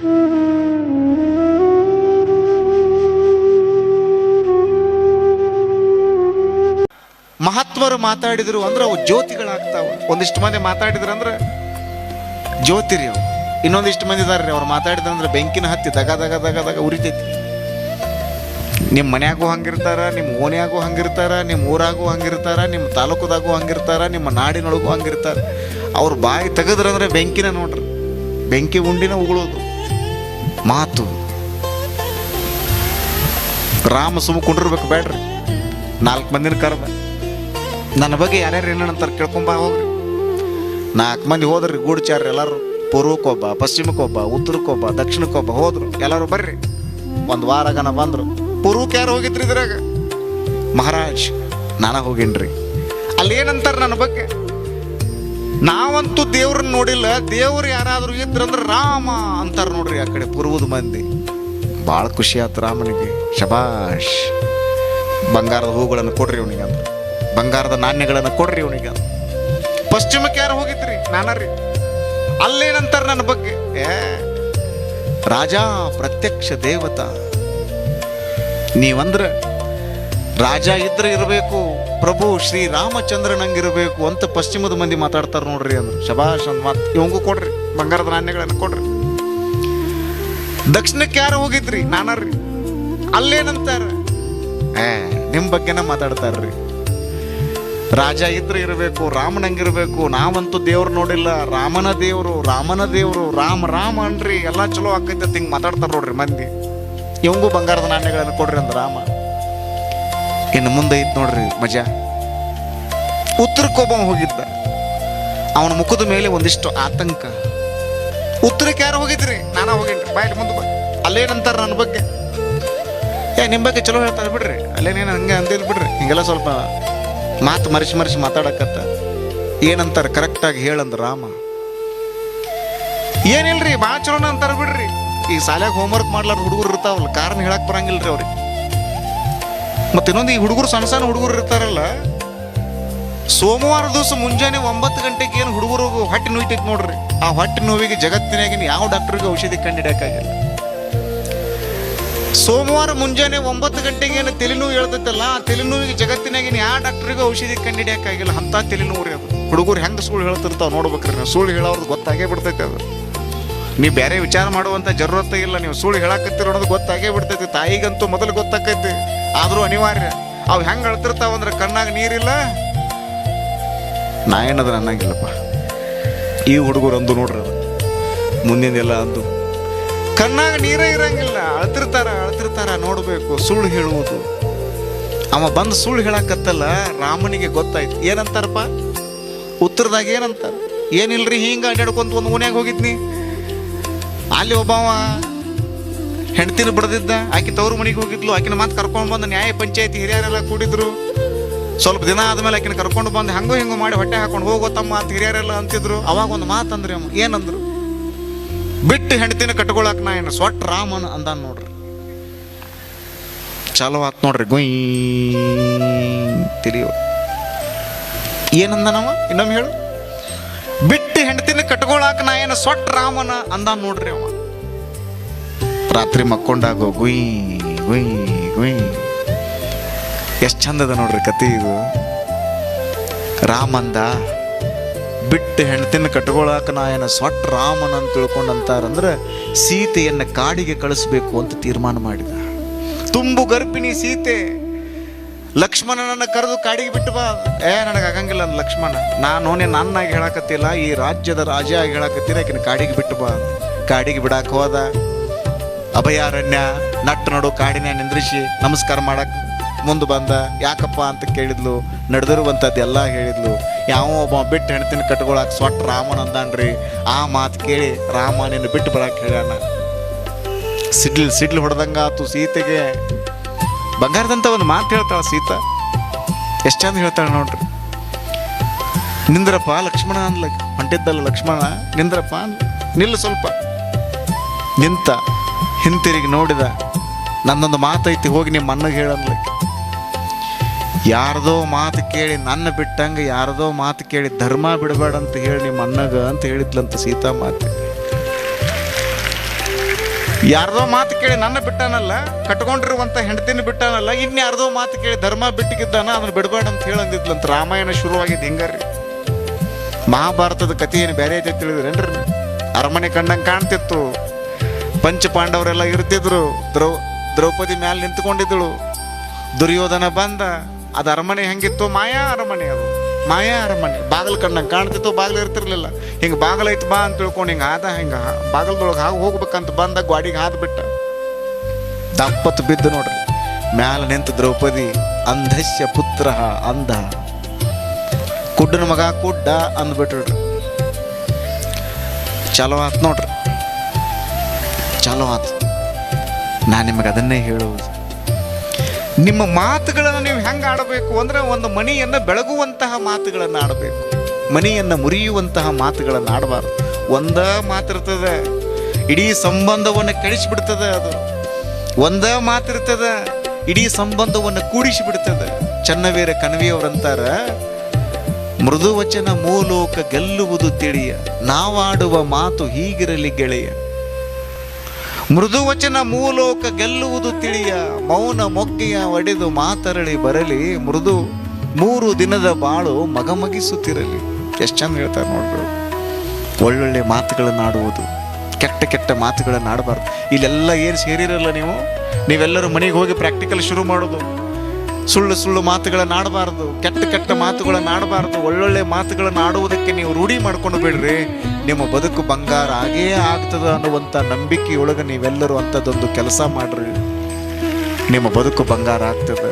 ಮಹಾತ್ಮರು ಮಾತಾಡಿದ್ರು ಅಂದ್ರೆ ಅವು ಜ್ಯೋತಿಗಳಾಗ್ತಾವ. ಒಂದಿಷ್ಟು ಮಂದಿ ಮಾತಾಡಿದ್ರು ಅಂದ್ರೆ ಜ್ಯೋತಿ ರೀ ಅವು. ಇನ್ನೊಂದಿಷ್ಟು ಮಂದಿ ಇದಾರೆ ರೀ, ಅವ್ರು ಮಾತಾಡಿದ್ರಂದ್ರೆ ಬೆಂಕಿನ ಹತ್ತಿ ದಗ ದಗ ದಗ ದಗ ಉರಿತೈತಿ. ನಿಮ್ಮ ಮನ್ಯಾಗೂ ಹಂಗಿರ್ತಾರ ನಿಮ್ಮ ಓನ್ಯಾಗೂ ಹಂಗಿರ್ತಾರ ನಿಮ್ಮ ಊರಾಗೂ ಹಂಗಿರ್ತಾರ ನಿಮ್ಮ ತಾಲೂಕದಾಗೂ ಹಂಗಿರ್ತಾರ, ನಿಮ್ಮ ನಾಡಿನೊಳಗೂ ಹಂಗಿರ್ತಾರ. ಅವ್ರು ಬಾಯಿ ತೆಗೆದ್ರಂದ್ರೆ ಬೆಂಕಿನ ನೋಡ್ರಿ. ಬೆಂಕಿ ಉಂಡಿನ ಉಗುಳೋದು. ಮಾತು. ರಾಮ ಸುಮ್ ಕುಂಡಿರ್ಬೇಕು ಬೇಡ್ರಿ. ನಾಲ್ಕು ಮಂದಿನ ಕರ್ಬ ನನ್ನ ಬಗ್ಗೆ ಯಾರ್ಯಾರು ಏನಂತಾರೆ ಕೇಳ್ಕೊಂಬ ಹೋಗ್ರಿ. ನಾಲ್ಕು ಮಂದಿ ಹೋದ್ರಿ, ಗೂಡ್ಚಾರ್ರಿ ಎಲ್ಲರೂ. ಪೂರ್ವಕ್ಕೊಬ್ಬ, ಪಶ್ಚಿಮಕ್ಕೊಬ್ಬ, ಉತ್ತರಕ್ಕೊಬ್ಬ, ದಕ್ಷಿಣಕ್ಕೊಬ್ಬ ಹೋದ್ರು. ಎಲ್ಲರೂ ಬರ್ರಿ. ಒಂದು ವಾರಗನ ಬಂದ್ರು. ಪೂರ್ವಕ್ಕೆ ಯಾರು ಹೋಗಿದ್ರಿ ಇದ್ರಾಗ? ಮಹಾರಾಜ್, ನಾನ ಹೋಗಿನ್ರಿ. ಅಲ್ಲಿ ಏನಂತಾರೆ ನನ್ನ ಬಗ್ಗೆ? ನಾವಂತೂ ದೇವ್ರನ್ನ ನೋಡಿಲ್ಲ. ದೇವ್ರು ಯಾರಾದ್ರೂ ಇದ್ರಂದ್ರೆ ರಾಮ ಅಂತಾರ ನೋಡ್ರಿ ಆ ಕಡೆ ಪೂರ್ವದ ಮಂದಿ. ಭಾಳ ಖುಷಿ ಆಯ್ತು ರಾಮನಿಗೆ. ಶಬಾಷ್. ಬಂಗಾರದ ಹೂಗಳನ್ನು ಕೊಡ್ರಿ ಇವನಿಗೆ ಅಂತ ಬಂಗಾರದ ನಾಣ್ಯಗಳನ್ನು ಕೊಡ್ರಿ ಇವನಿಗೆ ಅಂತ ಪಶ್ಚಿಮಕ್ಕೆ ಯಾರು ಹೋಗಿದ್ರಿ? ನಾನರಿ ಅಲ್ಲೇನಂತಾರ ನನ್ನ ಬಗ್ಗೆ? ಏ, ರಾಜ ಪ್ರತ್ಯಕ್ಷ ದೇವತಾ. ನೀವಂದ್ರ ರಾಜ ಇದ್ರೆ ಇರಬೇಕು, ಪ್ರಭು ಶ್ರೀ ರಾಮಚಂದ್ರನಂಗಿರಬೇಕು ಅಂತ ಪಶ್ಚಿಮದ ಮಂದಿ ಮಾತಾಡ್ತಾರೆ ನೋಡ್ರಿ ಅಂದ್ರೆ. ಶಬಾಷ್ ಅಂದ್ ಮಾತು ಇವಂಗೂ ಕೊಡ್ರಿ, ಬಂಗಾರದ ನಾಣ್ಯಗಳನ್ನು ಕೊಡ್ರಿ. ದಕ್ಷಿಣಕ್ಕೆ ಯಾರು ಹೋಗಿದ್ರಿ? ನಾನಾರ್ರಿ. ಅಲ್ಲೇನಂತಾರ ಏ ನಿಮ್ಮ ಬಗ್ಗೆನ ಮಾತಾಡ್ತಾರ್ರಿ. ರಾಜ ಇದ್ರೆ ಇರಬೇಕು. ರಾಮನಂಗಿರ್ಬೇಕು ನಾವಂತೂ ದೇವ್ರು ನೋಡಿಲ್ಲ. ರಾಮನ ದೇವರು ರಾಮನ ದೇವರು, ರಾಮ ರಾಮ ಅನ್ರಿ. ಎಲ್ಲ ಚಲೋ ಆಕೈತೆ ಹಿಂಗೆ ಮಾತಾಡ್ತಾರ ನೋಡ್ರಿ ಮಂದಿ. ಇವಂಗೂ ಬಂಗಾರದ ನಾಣ್ಯಗಳನ್ನು ಕೊಡ್ರಿ ಅಂದ್ರೆ ರಾಮ. ಇನ್ನು ಮುಂದೆ ಐತ್ ನೋಡ್ರಿ ಮಜಾ ಉತ್ತರಕ್ಕೊಬ್ಬ ಹೋಗಿದ್ದ. ಅವನ ಮುಖದ ಮೇಲೆ ಒಂದಿಷ್ಟು ಆತಂಕ. ಉತ್ತರಕ್ಕೆ ಯಾರು ಹೋಗಿದ್ರಿ? ನಾನಾ ಹೋಗಿನ್ರಿ. ಬಾಯ್ಲಿ ಮುಂದೆ ಬಾ. ಅಲ್ಲೇನಂತಾರ ನನ್ನ ಬಗ್ಗೆ? ಏ ನಿಮ್ಮ ಬಗ್ಗೆ ಚಲೋ ಹೇಳ್ತಾರೆ ಬಿಡ್ರಿ. ಅಲ್ಲೇನೇನು ಹಂಗೆ ಅಂದಿಲ್ಲ ಬಿಡ್ರಿ. ಹಿಂಗೆಲ್ಲ ಸ್ವಲ್ಪ ಮಾತು ಮರೆಸಿ ಮರೆಸಿ ಮಾತಾಡಕತ್ತ. ಏನಂತಾರ ಕರೆಕ್ಟಾಗಿ ಹೇಳಂದ ರಾಮ. ಏನಿಲ್ರಿ ಭಾಳ ಚಲೋನ ಅಂತಾರ ಬಿಡ್ರಿ. ಈ ಶಾಲ್ಯಾಗ ಹೋಮ್ವರ್ಕ್ ಮಾಡ್ಲಾರ ಹುಡುಗರು ಇರ್ತಾವಲ್ಲ, ಕಾರಣ ಹೇಳಕ್ ಬರಂಗಿಲ್ರಿ ಅವ್ರಿಗೆ. ಮತ್ತೆ ಇನ್ನೊಂದು ಈ ಹುಡುಗರು ಸಣ್ಣ ಸಣ್ಣ ಹುಡುಗರು ಇರ್ತಾರಲ್ಲ, ಸೋಮವಾರ ದಿವಸ ಮುಂಜಾನೆ ಒಂಬತ್ತು ಗಂಟೆಗೆ ಏನು ಹುಡುಗರು ಹೊಟ್ಟೆ ನೋಯ್ತೈತೆ ನೋಡ್ರಿ. ಆ ಹೊಟ್ಟೆ ನೋವಿಗೆ ಜಗತ್ತಿನಾಗಿನ ಯಾವ ಡಾಕ್ಟರ್ಗೆ ಔಷಧಿ ಕಂಡಿಡಿಯೋಕ್ಕಾಗಿಲ್ಲ ಸೋಮವಾರ ಮುಂಜಾನೆ ಒಂಬತ್ತು ಗಂಟೆಗೆ ಏನು ತಲೆನೋವು ಹೇಳ್ತೈತಲ್ಲ, ಆ ತಲೆನೋವಿಗೆ ಜಗತ್ತಿನಾಗಿನ ಯಾವ ಡಾಕ್ಟರ್ಗೆ ಔಷಧಿ ಕಂಡಿಡಿಯೋಕ್ಕಾಗಿಲ್ಲ ಅಂತ ತಲೆನೋವು ರೀ ಅದು. ಹುಡುಗರು ಹೆಂಗೆ ಸುಳ್ಳು ಹೇಳ್ತಿರ್ತಾವೆ ನೋಡ್ಬೇಕ್ರಿ, ನಾವು ಸುಳ್ಳು ಹೇಳೋರ್ದು ಗೊತ್ತಾಗೇ ಬಿಡ್ತೈತೆ ಅದು. ನೀವು ಬೇರೆ ವಿಚಾರ ಮಾಡುವಂಥ ಜರೂರತ್ತೇ ಇಲ್ಲ, ನೀವು ಸುಳ್ಳು ಹೇಳಾಕತ್ತೀರ ಗೊತ್ತಾಗೇ ಬಿಡ್ತೈತಿ, ತಾಯಿಗಂತೂ ಮೊದಲು ಗೊತ್ತಾಕೈತಿ. ಆದರೂ ಅನಿವಾರ್ಯ. ಅವು ಹೆಂಗೆ ಅಳ್ತಿರ್ತಾವ ಅಂದ್ರೆ ಕಣ್ಣಾಗ ನೀರಿಲ್ಲ. ನಾ ಏನದ ಅನ್ನಂಗಿಲ್ಲಪ್ಪ. ಈ ಹುಡುಗರು ಅಂದು ನೋಡ್ರಿ ಅದು. ಮುಂದಿನ ಅಂದು. ಕಣ್ಣಾಗ ನೀರೇ ಇರಂಗಿಲ್ಲ. ಅಳ್ತಿರ್ತಾರ ಅಳ್ತಿರ್ತಾರ ನೋಡಬೇಕು. ಸುಳ್ಳು ಹೇಳುವುದು. ಅವ ಬಂದು ಸುಳ್ಳು ಹೇಳಾಕತ್ತಲ್ಲ, ರಾಮನಿಗೆ ಗೊತ್ತಾಯ್ತು. ಏನಂತಾರಪ್ಪ? ಉತ್ತರದಾಗ ಏನಂತಾರ? ಏನಿಲ್ರಿ, ಹಿಂಗೆ ಅಡ್ಡಾಡ್ಕೊಂತ ಒಂದು ಓನ್ಯಾಗ ಹೋಗಿದ್ನಿ. ಅಲ್ಲಿ ಒಬ್ಬವ ಹೆಂಡ್ತಿನ ಬಿಡದಿದ್ದ, ಆಕೆ ತವರು ಮನೆಗೆ ಹೋಗಿದ್ಲು, ಆಕಿನ ಮಾತು ಕರ್ಕೊಂಡು ಬಂದು ನ್ಯಾಯ ಪಂಚಾಯತಿ ಹಿರಿಯರೆಲ್ಲ ಕೂಡಿದ್ರು. ಸ್ವಲ್ಪ ದಿನ ಆದಮೇಲೆ ಆಕಿನ ಕರ್ಕೊಂಡು ಬಂದು ಹಂಗೋ ಹಿಂಗೋ ಮಾಡಿ ಹೊಟ್ಟೆ ಹಾಕೊಂಡು ಹೋಗೋ ತಮ್ಮ ಅಂತ ಹಿರಿಯರೆಲ್ಲ ಅಂತಿದ್ರು. ಅವಾಗ ಒಂದು ಮಾತು ಅಂದ್ರಿ ಅಮ್ಮ, ಏನಂದ್ರು? ಬಿಟ್ಟು ಹೆಂಡತಿನ ಕಟ್ಕೊಳಕ್ ನಾ ಏನು ಸೊಟ್ಟ ರಾಮನ್ ಅಂದ ನೋಡ್ರಿ. ಚಲೋ ಆತ್ ನೋಡ್ರಿ, ಗುಯ್ ತಿಳಿಯೋ. ಏನಂದ ನಾವ ಇನ್ನೊಮ್ಮೆ ಹೇಳು. ಬಿಟ್ಟು ಹೆಂಡತಿನ ಕಟ್ಕೊಳಕ್ ನಾ ಏನು ಸೊಟ್ಟ ರಾಮನ ಅಂದ ನೋಡ್ರಿ ಅವ. ರಾತ್ರಿ ಮಕ್ಕೊಂಡಾಗ ಗುಯ್ ಗುಯ್ ಗುಯ್. ಎಷ್ಟು ಚಂದದ ನೋಡ್ರಿ ಕತೆ ಇದು. ರಾಮಂದ ಬಿಟ್ಟು ಹೆಣ್ತಿನ ಕಟ್ಕೊಳಕ ನಾ ಏನ ಸೊಟ್ಟ ರಾಮನ ಅಂತ ತಿಳ್ಕೊಂಡಂತಾರಂದ್ರೆ ಸೀತೆಯನ್ನ ಕಾಡಿಗೆ ಕಳಿಸ್ಬೇಕು ಅಂತ ತೀರ್ಮಾನ ಮಾಡಿದ. ತುಂಬು ಗರ್ಭಿಣಿ ಸೀತೆ, ಲಕ್ಷ್ಮಣನನ್ನ ಕರೆದು ಕಾಡಿಗೆ ಬಿಟ್ಟು ಬಾ. ಏ, ನನಗೆ ಆಗಂಗಿಲ್ಲ ಲಕ್ಷ್ಮಣ. ನಾನು ನನ್ನಾಗಿ ಹೇಳಕತ್ತಿಲ್ಲ, ಈ ರಾಜ್ಯದ ರಾಜ ಆಗಿ ಹೇಳಕತ್ತಿಲ್ಲ ಆಕಿನ ಕಾಡಿಗೆ ಬಿಟ್ಟು ಬಾ ಕಾಡಿಗೆ ಬಿಡಕ್ಕೆ ಹೋದ. ಅಭಯಾರಣ್ಯ, ನಟ್ಟು ನಡು ಕಾಡಿನ ನಿಂದ್ರಿಸಿ ನಮಸ್ಕಾರ ಮಾಡಕ್ಕೆ ಮುಂದೆ ಬಂದ ಯಾಕಪ್ಪ ಅಂತ ಕೇಳಿದ್ಲು, ನಡೆದಿರುವಂಥದ್ದು ಎಲ್ಲ ಹೇಳಿದ್ಲು. ಯಾವ ಒಬ್ಬ ಬಿಟ್ಟು ಹೆಣ್ತಿನ ಕಟ್ಕೊಳಕ್ ಸ್ವಟ್ ರಾಮನ್ ಅಂದಾನ್ರಿ. ಆ ಮಾತು ಕೇಳಿ ರಾಮ ನಿನ್ನ ಬಿಟ್ಟು ಬರಕ್ಕೆ ಹೇಳ್ಯಾನ. ಸಿಡ್ಲ್ ಸಿಡ್ಲ್ ಹೊಡೆದಂಗಾತು ಸೀತೆಗೆ. ಬಂಗಾರದಂತ ಒಂದು ಮಾತು ಹೇಳ್ತಾಳ ಸೀತಾ. ಎಷ್ಟು ಚಂದ ಹೇಳ್ತಾಳೆ ನೋಡ್ರಿ. ನಿಂದ್ರಪ್ಪ ಲಕ್ಷ್ಮಣ ಅನ್ಲಕ್ ಹೊಂಟಿದ್ದಲ್ಲ ಲಕ್ಷ್ಮಣ, ನಿಂದ್ರಪ್ಪ. ನಿಲ್ಲು ಸ್ವಲ್ಪ. ನಿಂತ. ಹಿಂತಿರುಗಿ ನೋಡಿದ ನನ್ನೊಂದು ಮಾತೈತಿ, ಹೋಗಿ ನಿಮ್ಮ ಅಣ್ಣಗೆ ಹೇಳಲ್ಲ ಯಾರದೋ ಮಾತು ಕೇಳಿ ನನ್ನ ಬಿಟ್ಟಂಗೆ, ಯಾರದೋ ಮಾತು ಕೇಳಿ ಧರ್ಮ ಬಿಡಬೇಡ ಅಂತ ಹೇಳಿ ನಿಮ್ಮ ಅಣ್ಣಗ ಅಂತ ಹೇಳಿದ್ಲಂತ ಸೀತಾ ಮಾತು. ಯಾರದೋ ಮಾತು ಕೇಳಿ ನನ್ನ ಬಿಟ್ಟಾನಲ್ಲ ಕಟ್ಕೊಂಡಿರುವಂಥ ಹೆಂಡತಿನ ಬಿಟ್ಟಾನಲ್ಲ ಯಾರದೋ ಮಾತು ಕೇಳಿ ಧರ್ಮ ಬಿಟ್ಟಿಗಿದ್ದಾನ, ಅದನ್ನ ಬಿಡಬೇಡ ಅಂತ ಹೇಳಂದಿದ್ಲಂತ ರಾಮಾಯಣ ಶುರುವಾಗಿದ್ದು ಹಿಂಗಾರಿ ಮಹಾಭಾರತದ ಕಥೆ ಏನು ಬೇರೆ ಐತೆ ತಿಳಿದ್ರೇನ್ರಿ? ಅರಮನೆ ಕಂಡಂಗೆ ಕಾಣ್ತಿತ್ತು. ಪಂಚ ಪಾಂಡವರೆಲ್ಲ ಇರ್ತಿದ್ರು. ದ್ರೌ, ದ್ರೌಪದಿ ಮ್ಯಾಲ ನಿಂತ್ಕೊಂಡಿದ್ದಳು. ದುರ್ಯೋಧನ ಬಂದ. ಅದು ಅರಮನೆ ಹೆಂಗಿತ್ತು ಮಾಯಾ ಅರಮನೆ ಅದು. ಮಾಯಾ ಅರಮನೆ. ಬಾಗಲ್ ಕಂಡಂಗೆ ಕಾಣ್ತಿತ್ತು ಬಾಗಿಲು ಇರ್ತಿರ್ಲಿಲ್ಲ. ಹಿಂಗೆ ಬಾಗಲ್ ಐತ್ ಬಾ ಅಂತ ತಿಳ್ಕೊಂಡು ಹಿಂಗೆ ಆದ ಹಿಂಗೆ ಬಾಗಲ್ದೊಳಗೆ ಹಾಗೆ ಹೋಗ್ಬೇಕಂತ ಬಂದ ಗಾಡಿಗೆ ಹಾದ್ ಬಿಟ್ಟ. ದಪ್ಪತ್ತು ಬಿದ್ದು ನೋಡ್ರಿ. ಮ್ಯಾಲ ನಿಂತ ದ್ರೌಪದಿ ಅಂಧಸ್ಯ ಪುತ್ರ ಅಂಧ ಕುಡ್ಡನ ಮಗ ಕುಡ್ಡ ಅಂದ್ಬಿಟ್ರಿ. ಚಲೋ ಆತ್ ನೋಡ್ರಿ. ಚಲೋ ಆತು. ನಾನು ನಿಮಗೆ ಅದನ್ನೇ ಹೇಳುವುದು. ನಿಮ್ಮ ಮಾತುಗಳನ್ನು ನೀವು ಹೆಂಗೆ ಆಡಬೇಕು ಅಂದ್ರೆ ಒಂದು ಮನೆಯನ್ನು ಬೆಳಗುವಂತಹ ಮಾತುಗಳನ್ನು ಆಡಬೇಕು. ಮನೆಯನ್ನು ಮುರಿಯುವಂತಹ ಮಾತುಗಳನ್ನು ಆಡಬಾರ್ದು. ಒಂದ ಮಾತಿರ್ತದೆ, ಇಡೀ ಸಂಬಂಧವನ್ನು ಕೆಡಿಸಿಬಿಡ್ತದೆ ಅದು. ಒಂದ ಮಾತಿರ್ತದೆ, ಇಡೀ ಸಂಬಂಧವನ್ನು ಕೂಡಿಸಿಬಿಡ್ತದೆ. ಚನ್ನವೀರ ಕಣವಿಯವರಂತಾರ ಮೃದುವಚನ ಮೂಲೋಕ ಗೆಲ್ಲುವುದು ತಿಳಿಯ. ನಾವಾಡುವ ಮಾತು ಹೀಗಿರಲಿ ಗೆಳೆಯ. ಮೃದು ವಚನ ಮೂಲೋಕ ಗೆಲ್ಲುವುದು ತಿಳಿಯ, ಮೌನ ಮೊಕ್ಕೆಯ ಒಡೆದು ಮಾತರಳಿ ಬರಲಿ. ಮೃದು ಮೂರು ದಿನದ ಬಾಳು ಮಗಮಗಿಸುತ್ತಿರಲಿ. ಎಷ್ಟು ಚಂದ ಹೇಳ್ತಾರೆ ನೋಡ್ರಿ. ಒಳ್ಳೊಳ್ಳೆ ಮಾತುಗಳನ್ನು ಆಡುವುದು, ಕೆಟ್ಟ ಕೆಟ್ಟ ಮಾತುಗಳನ್ನು ಆಡಬಾರ್ದು. ಇಲ್ಲೆಲ್ಲ ಏನು ಸೇರಿರಲ್ಲ ನೀವು? ನೀವೆಲ್ಲರೂ ಮನೆಗೆ ಹೋಗಿ ಪ್ರಾಕ್ಟಿಕಲ್ ಶುರು ಮಾಡೋದು. ಸುಳ್ಳು ಸುಳ್ಳು ಮಾತುಗಳನ್ನು ಆಡಬಾರ್ದು, ಕೆಟ್ಟ ಕೆಟ್ಟ ಮಾತುಗಳನ್ನು ಆಡಬಾರ್ದು, ಒಳ್ಳೊಳ್ಳೆ ಮಾತುಗಳನ್ನು ಆಡುವುದಕ್ಕೆ ನೀವು ರೂಢಿ ಮಾಡ್ಕೊಂಡು ಬಿಡ್ರಿ. ನಿಮ್ಮ ಬದುಕು ಬಂಗಾರ ಆಗೇ ಆಗ್ತದ ಅನ್ನುವಂಥ ನಂಬಿಕೆಯೊಳಗೆ ನೀವೆಲ್ಲರೂ ಅಂಥದ್ದೊಂದು ಕೆಲಸ ಮಾಡ್ರಿ. ನಿಮ್ಮ ಬದುಕು ಬಂಗಾರ ಆಗ್ತದೆ.